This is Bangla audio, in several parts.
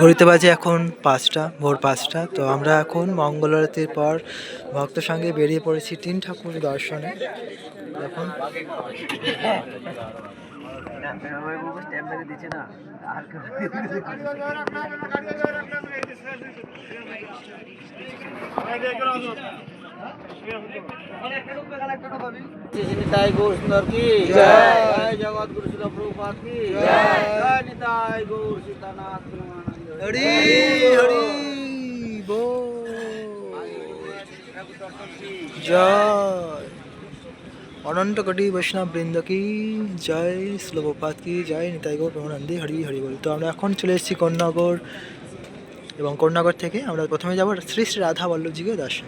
ঘড়িতে বাজে এখন পাঁচটা ভোর পাঁচটা। তো আমরা এখন মঙ্গল আরতির পর ভক্ত সঙ্গে বেরিয়ে পড়েছি তিন ঠাকুর দর্শনে। এখন নিতাই গৌর সুন্দর কি? জয়। জগৎ গুরু শিল প্রভুপাদ কি? জয়। নিতাই গৌর সীতানাথ হরি হরি জয়। অনন্ত কোটি বৈষ্ণব বৃন্দ কি জয় শ্লোকপাত কি জয়, নিতাই গৌর প্রেমানন্দে হরি হরি বল। তো আমরা এখন চলে এসেছি কন্যাগর এবং কন্যাগর থেকে আমরা প্রথমে যাব শ্রী শ্রী রাধা বল্লভজিকে দর্শন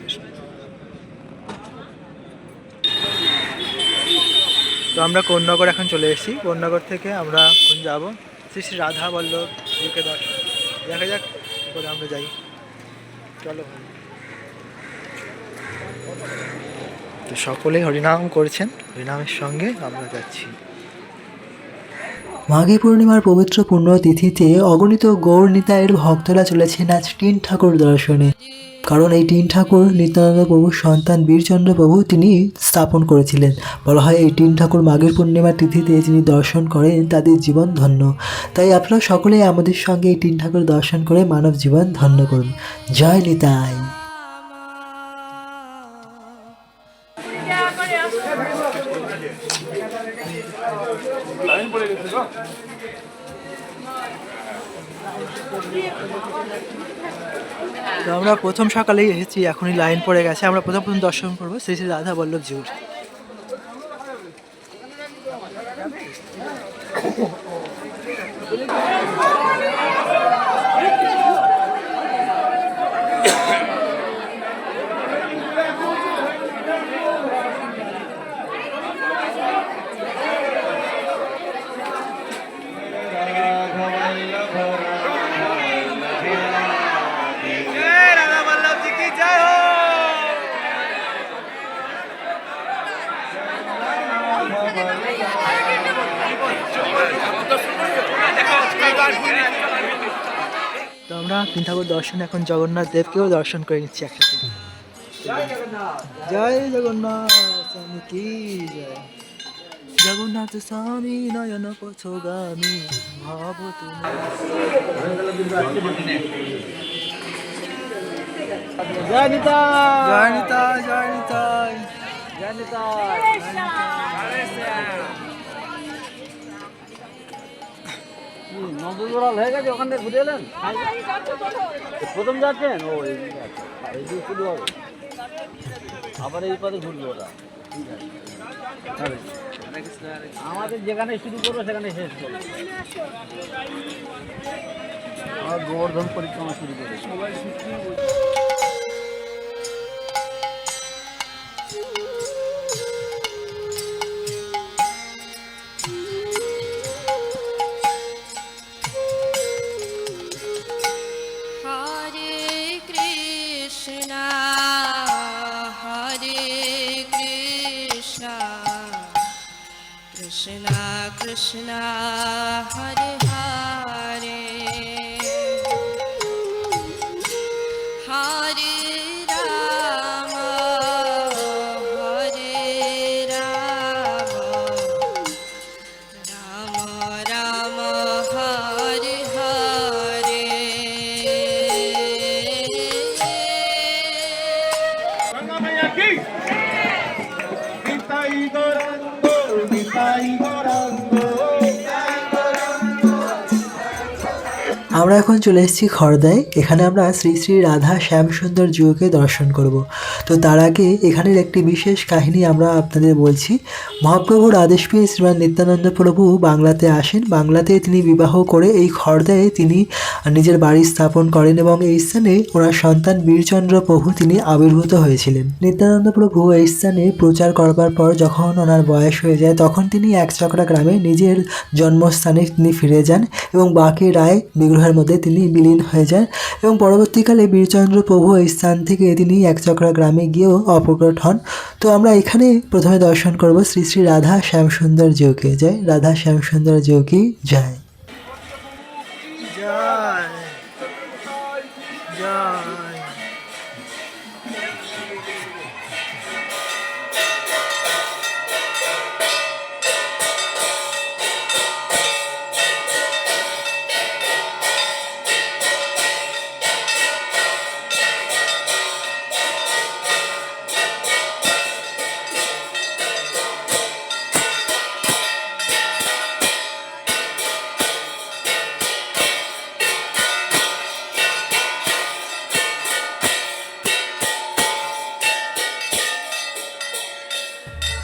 তো আমরা কন্যাগর এখন চলে এসেছি। কন্যাগর থেকে আমরা এখন যাব শ্রী শ্রী রাধা বল্লভজিকে দর্শন। দেখা যাক করে আমরা যাই। চলো তো সকলেই হরিনাম করছেন, হরিনামের সঙ্গে আমরা যাচ্ছি। মাঘী পূর্ণিমার পবিত্র পুণ্যতিথিতে অগণিত গৌর নিতায়ের ভক্তরা চলেছেন আজ টিন ঠাকুর দর্শনে। কারণ এই টিন ঠাকুর নিত্যানন্দ প্রভুর সন্তান বীরচন্দ্র প্রভু তিনি স্থাপন করেছিলেন। বলা হয়, এই টিন ঠাকুর মাঘের পূর্ণিমার তিথিতে যিনি দর্শন করেন, তাদের জীবন ধন্য। তাই আপনারা সকলেই আমাদের সঙ্গে এই টিন ঠাকুর দর্শন করে মানব জীবন ধন্য করুন। জয় নিতাই। তো আমরা প্রথম সকালেই এসেছি, এখনই লাইন পড়ে গেছে। আমরা প্রথম প্রথম দর্শন করব শ্রী শ্রী রাধা বল্লভ জিউর আমরা তিন ঠাকুর দর্শন এখন জগন্নাথ দেবকেও দর্শন করে নিচ্ছি একসাথে জয় জগন্নাথ। স্বামী কি জয়। জগন্নাথ স্বামী নয়ন পথগামী ভাব তুমি। জয় নিতাই। জয় নিতাই জয় কি, নন্দুরগড়াল হয়ে গেছে ওখান থেকে ঘুরে এলেন? প্রথম যাচ্ছেন? ও এই দিকে শুরু হবে। আবার এই পথে ঘুরবে ওরা। আমাদের যেখানে শুরু করব সেখানে শেষ করব। আমার গোবর্ধন পরিক্রমা শুরু করে আমরা এখন চলে এসেছি খড়দায়। এখানে আমরা শ্রী শ্রী রাধা শ্যামসুন্দর জিওকে দর্শন করব। তো তার আগে এখানের একটি বিশেষ কাহিনী আমরা আপনাদের বলছি। মহাপ্রভুর আদেশ পেয়ে শ্রীমান নিত্যানন্দ প্রভু বাংলাতে আসেন। বাংলাতে তিনি বিবাহ করে এই খড়দায় তিনি নিজের বাড়ি স্থাপন করেন এবং এই স্থানে ওনার সন্তান বীরচন্দ্র প্রভু তিনি আবির্ভূত হয়েছিলেন। নিত্যানন্দ প্রভু এই স্থানে প্রচার করবার পর যখন ওনার বয়স হয়ে যায়, তখন তিনি একচকরা গ্রামে নিজের জন্মস্থানে তিনি ফিরে যান এবং বাকি রায় বিগ্রহের মধ্যে তিনি বিলীন হয়ে যান এবং পরবর্তীকালে বীরচন্দ্র প্রভু এই স্থান থেকে তিনি একচকরা গ্রামে গিয়েও অপ্রকট হন। তো আমরা এখানে প্রথমে দর্শন করব শ্রী শ্রী রাধা শ্যামসুন্দর জিওকে জয় রাধা শ্যামসুন্দর জিওকে যায়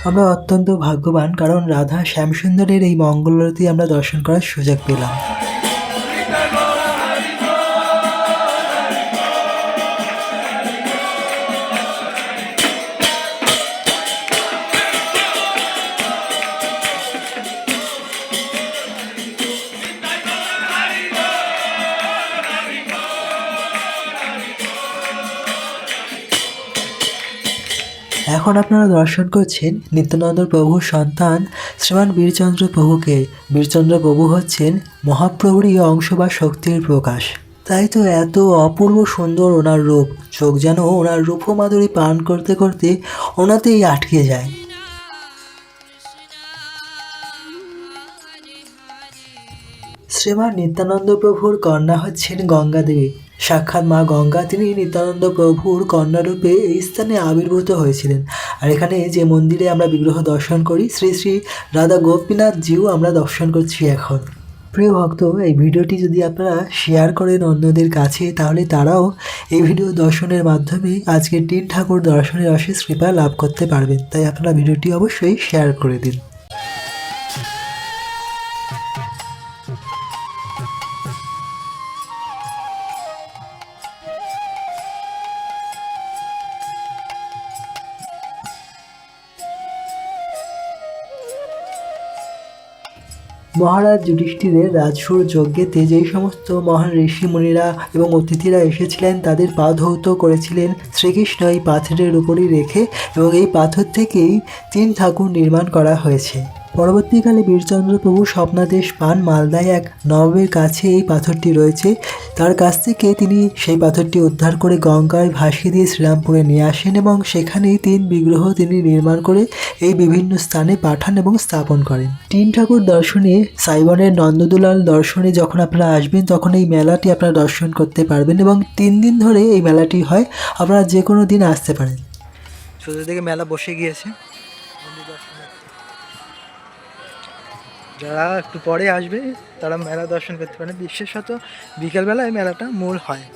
আমরা অত্যন্ত ভাগ্যবান কারণ রাধা শ্যামসুন্দরের এই মঙ্গলরতি আমরা দর্শন করার সুযোগ পেলাম। এখন আপনারা দর্শন করছেন নিত্যানন্দ প্রভুর সন্তান শ্রীমান বীরচন্দ্র প্রভুকে। বীরচন্দ্র প্রভু হচ্ছেন মহাপ্রভুর মহাপ্রভুরই অংশ বা শক্তির প্রকাশ। তাই তো এত অপূর্ব সুন্দর ওনার রূপ, চোখ যেন ওনার রূপমাধুরী পান করতে করতে ওনাতেই আটকে যায়। শ্রীমান নিত্যানন্দ প্রভুর কন্যা হচ্ছেন গঙ্গা দেবী সাক্ষাৎ মা গঙ্গা, তিনি নিত্যানন্দ প্রভুর কন্যারূপে এই স্থানে আবির্ভূত হয়েছিলেন। আর এখানে যে মন্দিরে আমরা বিগ্রহ দর্শন করি, শ্রী শ্রী রাধা গোপীনাথজিও আমরা দর্শন করছি এখন। প্রিয় ভক্ত, এই ভিডিওটি যদি আপনারা শেয়ার করেন অন্যদের কাছে, তাহলে তারাও এই ভিডিও দর্শনের মাধ্যমে আজকে টিন ঠাকুর দর্শনের অশেষ কৃপা লাভ করতে পারবেন। তাই আপনারা ভিডিওটি অবশ্যই শেয়ার করে দিন। মহারাজ যুধিষ্ঠিরের রাজসুর যজ্ঞেতে যেই সমস্ত মহান ঋষিমুনিরা এবং অতিথিরা এসেছিলেন। তাদের পা ধৌত করেছিলেন শ্রীকৃষ্ণ এই পাথরের উপরই রেখে এবং এই পাথর থেকেই তিন ঠাকুর নির্মাণ করা হয়েছে। পরবর্তীকালে বীরচন্দ্র প্রভু স্বপ্নাদেশ পান মালদায় এক নবাবের কাছে এই পাথরটি রয়েছে। তার কাছ থেকে তিনি সেই পাথরটি উদ্ধার করে গঙ্গায় ভাসিয়ে দিয়ে শ্রীরামপুরে নিয়ে আসেন এবং সেখানেই তিন বিগ্রহ তিনি নির্মাণ করে এই বিভিন্ন স্থানে পাঠান এবং স্থাপন করেন। তিন ঠাকুর দর্শনে সাইবনের নন্দদুলাল দর্শনে যখন আপনারা আসবেন, তখন এই মেলাটি আপনারা দর্শন করতে পারবেন এবং তিন দিন ধরে এই মেলাটি হয়। আপনারা যে কোনো দিন আসতে পারেন। ছোটো থেকে মেলা বসে গিয়েছে। যারা একটু পরে আসবে, তারা মেলা দর্শন করতে পারে বিশেষত বিকেলবেলায় মেলাটা মূল হয়।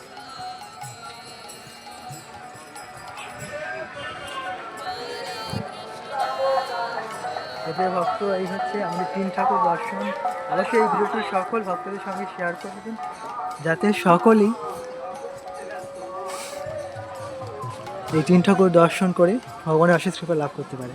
ভক্ত, এই হচ্ছে আমাদের তিন ঠাকুর দর্শন। অবশ্যই এই ভিডিওটি সকল ভক্তদের সঙ্গে শেয়ার করে দিন, যাতে সকলেই এই তিন ঠাকুর দর্শন করে ভগবানের কৃপা লাভ করতে পারে।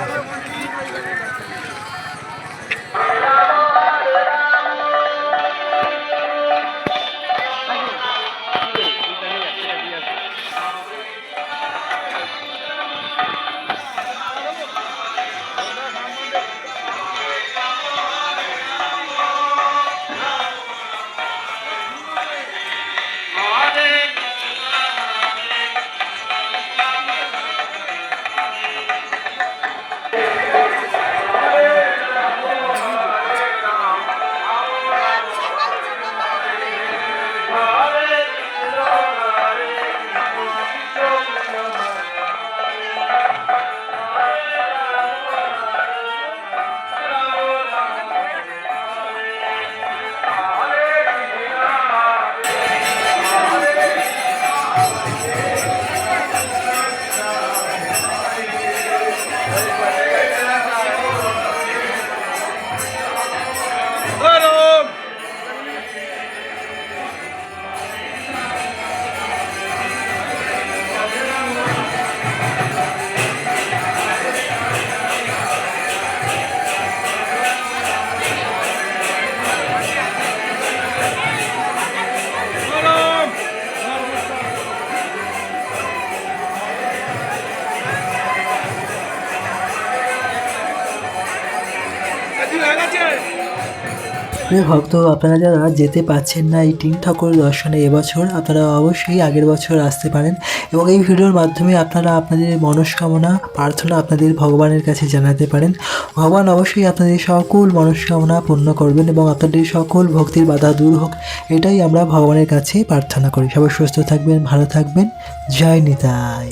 প্রিয় ভক্ত, আপনারা যারা যেতে পাচ্ছেন না এই তিন ঠাকুর দর্শনে এবছর, আপনারা অবশ্যই আগের বছর আসতে পারেন এবং এই ভিডিওর মাধ্যমে আপনারা আপনাদের মনস্কামনা, প্রার্থনা আপনাদের ভগবানের কাছে জানাতে পারেন। ভগবান অবশ্যই আপনাদের সকল মনস্কামনা পূর্ণ করবেন এবং আপনাদের সকল ভক্তির বাধা দূর হোক, এটাই আমরা ভগবানের কাছে প্রার্থনা করি। সবাই সুস্থ থাকবেন, ভালো থাকবেন। জয় নিতাই।